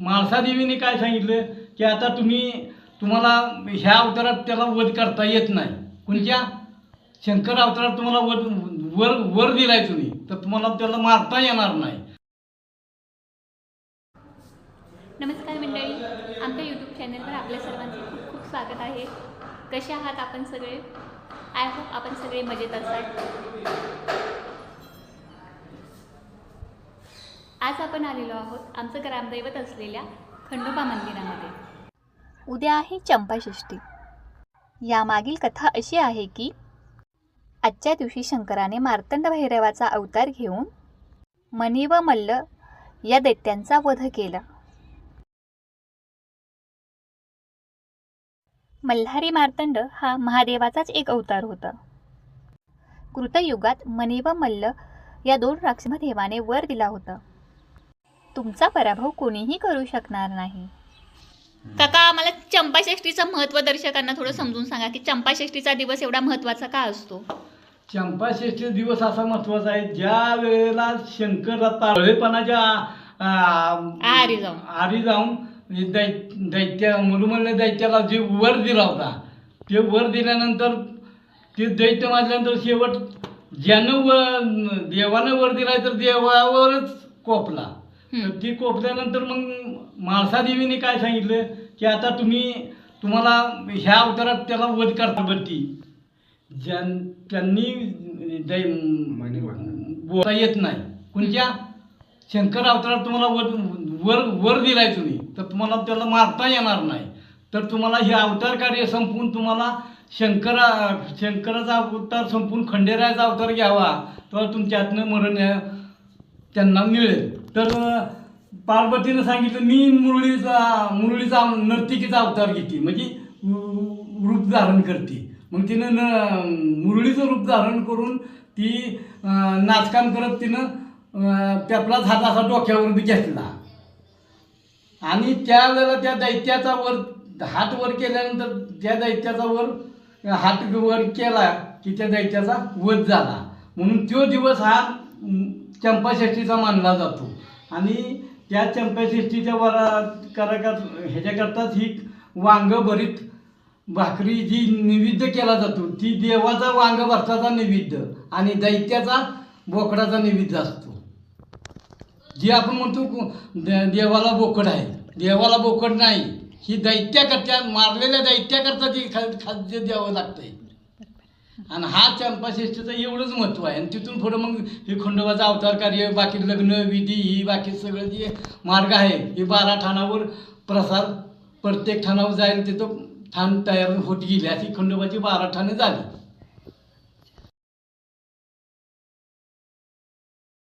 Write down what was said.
माळसादेवीने काय सांगितलं? की आता तुम्ही तुम्हाला ह्या अवतारात त्याला वध करता येत नाही. कोणत्या? शंकर अवतारात तुम्हाला वध वर वर दिलाय तुम्ही. तर तुम्हाला त्याला मारता येणार नाही. नमस्कार मंडळी. आमच्या यूट्यूब चॅनलवर आपल्या सर्वांचे खूप खूप स्वागत आहे. कसे आहात आपण सगळे? आय होप आपण सगळे मजेत असाल. आज आपण आलेलो आहोत आमचं ग्रामदैवत असलेल्या खंडोबा मंदिरामध्ये. उद्या आहे चंपाषष्ठी. यामागील कथा अशी आहे की आजच्या दिवशी शंकराने मार्तंड भैरवाचा अवतार घेऊन मणी व मल्ल या दैत्यांचा वध केला. मल्हारी मार्तंड हा महादेवाचाच एक अवतार होता. कृतयुगात मणी व मल्ल या दोन राक्षसदेवाने वर दिला होता. तुमचा पराभव कोणीही करू शकणार नाही काका आम्हाला चंपाषष्ठीचं महत्त्व दर्शकांना थोडं समजून सांगा की चंपाषष्ठीचा दिवस एवढा महत्त्वाचा का असतो चंपाषष्ठी दिवस असा महत्त्वाचा आहे ज्या वेळेला शंकर तळेपणाच्या आहारी जाऊन. आरी जाऊन दै दैत्य मुलुमल्ल दैत्याला जे वर दिला होता ते वर दिल्यानंतर ते दैत्य मारल्यानंतर शेवट ज्यानं व देवानं वर दिलाय तर देवावरच कोपला. तर ती कोपल्यानंतर मग माळसादेवीने काय सांगितलं? की आता तुम्ही तुम्हाला ह्या अवतारात त्याला वध करता बरती ज्यां त्यांनी दै बोलता येत नाही. कोणत्या? शंकर अवतारात तुम्हाला वर वर वर दिलाय तुम्ही. तर तुम्हाला त्याला मारता येणार नाही. तर तुम्हाला हे अवतार कार्य संपवून तुम्हाला शंकरा शंकराचा अवतार संपवून खंडेरायाचा अवतार घ्यावा. तर तुमच्यातनं मरण त्यांना मिळेल. तर पार्वतीनं सांगितलं मी मुरळीचा मुरळीचा नर्तिकेचा अवतार घेते. म्हणजे रूप धारण करते. मग तिनं न मुरळीचं रूप धारण करून ती नाचकाम करत तिनं पेपलाच त्यापलाच हात असा डोक्यावर बी घेतला. आणि त्यावेळेला त्या दैत्याचा वर हात वर केल्यानंतर त्या दैत्याचा वर हात वर केला की त्या दैत्याचा वध झाला. म्हणून तो दिवस हा चंपाषष्ठीचा मानला जातो. आणि त्या चंपाषष्ठीच्या वरा करा ह्याच्याकरताच ही वांग भरीत भाकरी जी निविद्ध केला जातो ती देवाचा वांग भरताचा निविद्ध आणि दैत्याचा बोकडाचा निविद्ध असतो. जी आपण म्हणतो देवाला बोकड आहे. देवाला बोकड नाही. ही दैत्याकरता मारलेल्या दैत्याकरता ती खा खाद्य द्यावं लागतंय. आणि हा चंपाषष्ठीचं एवढंच महत्त्व आहे. आणि तिथून पुढं मग हे खंडोबाचा अवतार कार्य बाकी लग्न विधी ही बाकी सगळं जे मार्ग आहे हे बारा ठाणावर प्रसार प्रत्येक ठाणावर जाईल तिथं ठाण तयार होत गेली. अशी खंडोबाची बारा ठाणे झाली.